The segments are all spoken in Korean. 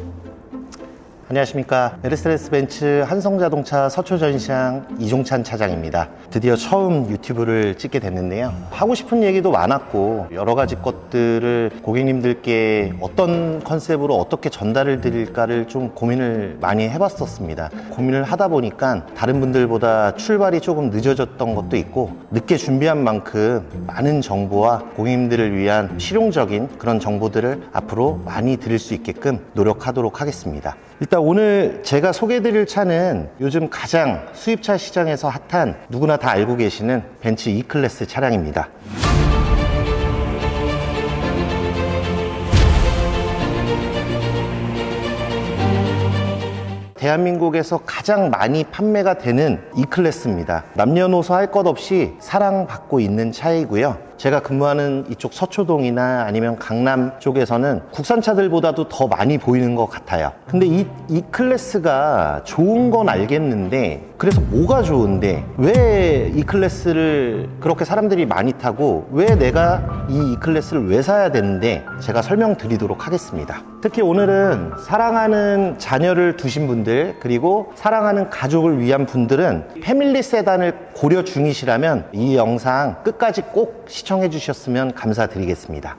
Thank you. 안녕하십니까 메르세데스 벤츠 한성자동차 서초 전시장 이종찬 차장입니다. 드디어 처음 유튜브를 찍게 됐는데요. 하고 싶은 얘기도 많았고 여러 가지 것들을 고객님들께 어떤 컨셉으로 어떻게 전달을 드릴까를 좀 고민을 많이 해봤었습니다. 고민을 하다 보니까 다른 분들보다 출발이 조금 늦어졌던 것도 있고 늦게 준비한 만큼 많은 정보와 고객님들을 위한 실용적인 그런 정보들을 앞으로 많이 드릴 수 있게끔 노력하도록 하겠습니다. 일단 오늘 제가 소개해드릴 차는 요즘 가장 수입차 시장에서 핫한 누구나 다 알고 계시는 벤츠 E클래스 차량입니다. 대한민국에서 가장 많이 판매가 되는 E클래스입니다. 남녀노소 할 것 없이 사랑받고 있는 차이고요. 제가 근무하는 이쪽 서초동이나 아니면 강남 쪽에서는 국산차들보다도 더 많이 보이는 것 같아요. 근데 이, 이 클래스가 좋은 건 알겠는데, 그래서 뭐가 좋은데, 왜 이 클래스를 그렇게 사람들이 많이 타고, 왜 내가 이 E 클래스를 왜 사야 되는데, 제가 설명드리도록 하겠습니다. 특히 오늘은 사랑하는 자녀를 두신 분들, 그리고 사랑하는 가족을 위한 분들은 패밀리 세단을 고려 중이시라면 이 영상 끝까지 꼭 시청 해 주셨으면 감사드리겠습니다.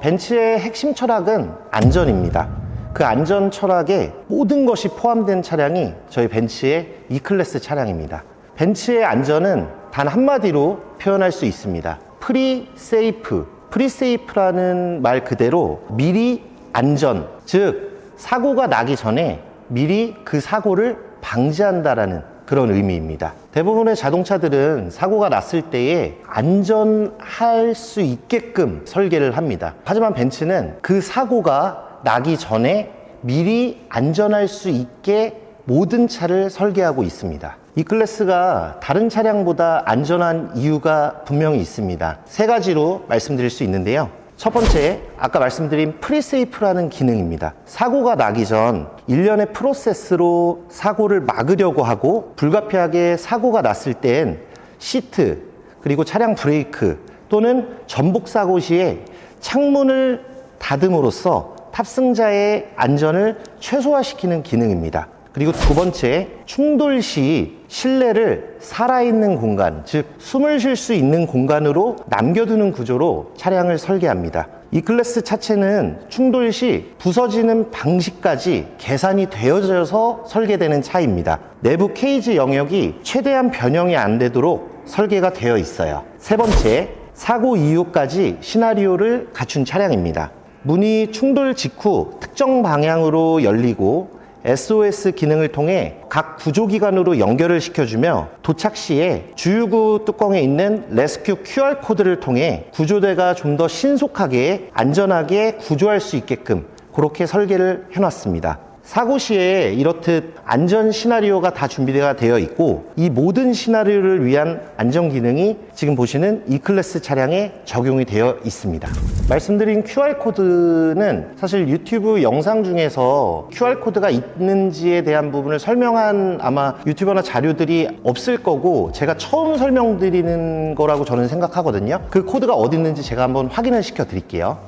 벤츠의 핵심 철학은 안전입니다. 그 안전 철학에 모든 것이 포함된 차량이 저희 벤츠의 E클래스 차량입니다. 벤츠의 안전은 단 한마디로 표현할 수 있습니다. 프리 세이프. 프리 세이프라는 말 그대로 미리 안전, 즉 사고가 나기 전에 미리 그 사고를 방지한다라는 그런 의미입니다. 대부분의 자동차들은 사고가 났을 때에 안전할 수 있게끔 설계를 합니다. 하지만 벤츠는 그 사고가 나기 전에 미리 안전할 수 있게 모든 차를 설계하고 있습니다. 이 클래스가 다른 차량보다 안전한 이유가 분명히 있습니다. 세 가지로 말씀드릴 수 있는데요. 첫 번째, 아까 말씀드린 프리세이프라는 기능입니다. 사고가 나기 전 일련의 프로세스로 사고를 막으려고 하고 불가피하게 사고가 났을 땐 시트, 그리고 차량 브레이크 또는 전복 사고 시에 창문을 닫음으로써 탑승자의 안전을 최소화시키는 기능입니다. 그리고 두 번째, 충돌 시 실내를 살아있는 공간, 즉 숨을 쉴 수 있는 공간으로 남겨두는 구조로 차량을 설계합니다. 이 클래스 차체는 충돌 시 부서지는 방식까지 계산이 되어져서 설계되는 차입니다. 내부 케이지 영역이 최대한 변형이 안 되도록 설계가 되어 있어요. 세 번째, 사고 이후까지 시나리오를 갖춘 차량입니다. 문이 충돌 직후 특정 방향으로 열리고 SOS 기능을 통해 각 구조기관으로 연결을 시켜주며 도착 시에 주유구 뚜껑에 있는 레스큐 QR코드를 통해 구조대가 좀 더 신속하게 안전하게 구조할 수 있게끔 그렇게 설계를 해놨습니다. 사고 시에 이렇듯 안전 시나리오가 다 준비가 되어 있고 이 모든 시나리오를 위한 안전 기능이 지금 보시는 E클래스 차량에 적용이 되어 있습니다. 말씀드린 QR코드는 사실 유튜브 영상 중에서 QR코드가 있는지에 대한 부분을 설명한 아마 유튜버나 자료들이 없을 거고 제가 처음 설명드리는 거라고 저는 생각하거든요. 그 코드가 어디 있는지 제가 한번 확인을 시켜 드릴게요.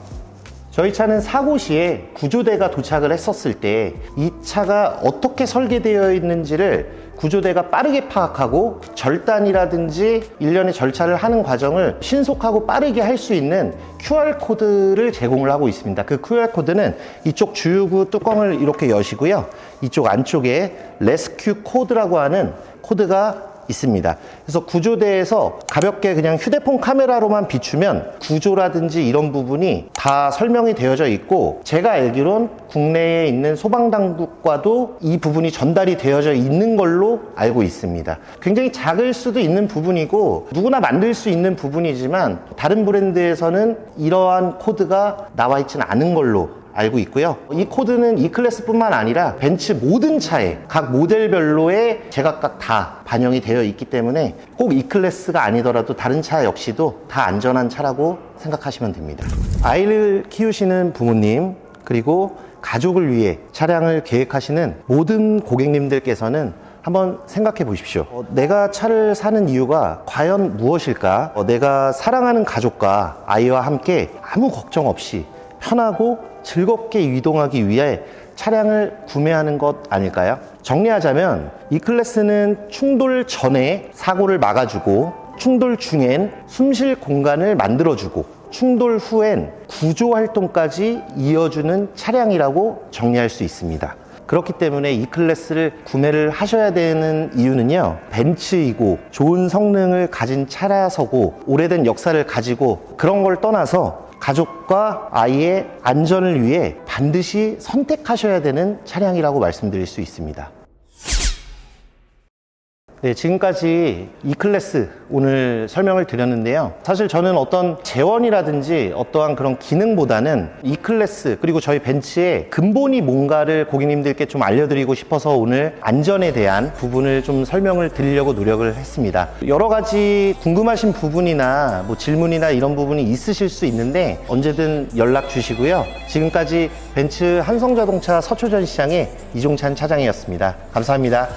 저희 차는 사고 시에 구조대가 도착을 했었을 때 이 차가 어떻게 설계되어 있는지를 구조대가 빠르게 파악하고 절단이라든지 일련의 절차를 하는 과정을 신속하고 빠르게 할 수 있는 QR코드를 제공을 하고 있습니다. 그 QR코드는 이쪽 주유구 뚜껑을 이렇게 여시고요. 이쪽 안쪽에 레스큐 코드라고 하는 코드가 있습니다. 그래서 구조대에서 가볍게 그냥 휴대폰 카메라로만 비추면 구조라든지 이런 부분이 다 설명이 되어져 있고 제가 알기론 국내에 있는 소방당국과도 이 부분이 전달이 되어져 있는 걸로 알고 있습니다. 굉장히 작을 수도 있는 부분이고 누구나 만들 수 있는 부분이지만 다른 브랜드에서는 이러한 코드가 나와 있지는 않은 걸로 알고 있고요. 이 코드는 이 클래스뿐만 아니라 벤츠 모든 차에 각 모델별로의 제각각 다 반영이 되어 있기 때문에 꼭 이 클래스가 아니더라도 다른 차 역시도 다 안전한 차라고 생각하시면 됩니다. 아이를 키우시는 부모님 그리고 가족을 위해 차량을 계획하시는 모든 고객님들께서는 한번 생각해 보십시오. 어, 내가 차를 사는 이유가 과연 무엇일까? 어, 내가 사랑하는 가족과 아이와 함께 아무 걱정 없이 편하고 즐겁게 이동하기 위해 차량을 구매하는 것 아닐까요? 정리하자면 이 클래스는 충돌 전에 사고를 막아주고 충돌 중엔 숨쉴 공간을 만들어주고 충돌 후엔 구조 활동까지 이어주는 차량이라고 정리할 수 있습니다. 그렇기 때문에 이 클래스를 구매를 하셔야 되는 이유는요. 벤츠이고 좋은 성능을 가진 차라서고 오래된 역사를 가지고 그런 걸 떠나서 가족과 아이의 안전을 위해 반드시 선택하셔야 되는 차량이라고 말씀드릴 수 있습니다. 네, 지금까지 E 클래스 오늘 설명을 드렸는데요. 사실 저는 어떤 재원이라든지 어떠한 그런 기능보다는 E 클래스 그리고 저희 벤츠의 근본이 뭔가를 고객님들께 좀 알려드리고 싶어서 오늘 안전에 대한 부분을 좀 설명을 드리려고 노력을 했습니다. 여러 가지 궁금하신 부분이나 뭐 질문이나 이런 부분이 있으실 수 있는데 언제든 연락 주시고요. 지금까지 벤츠 한성자동차 서초전 시장의 이종찬 차장이었습니다. 감사합니다.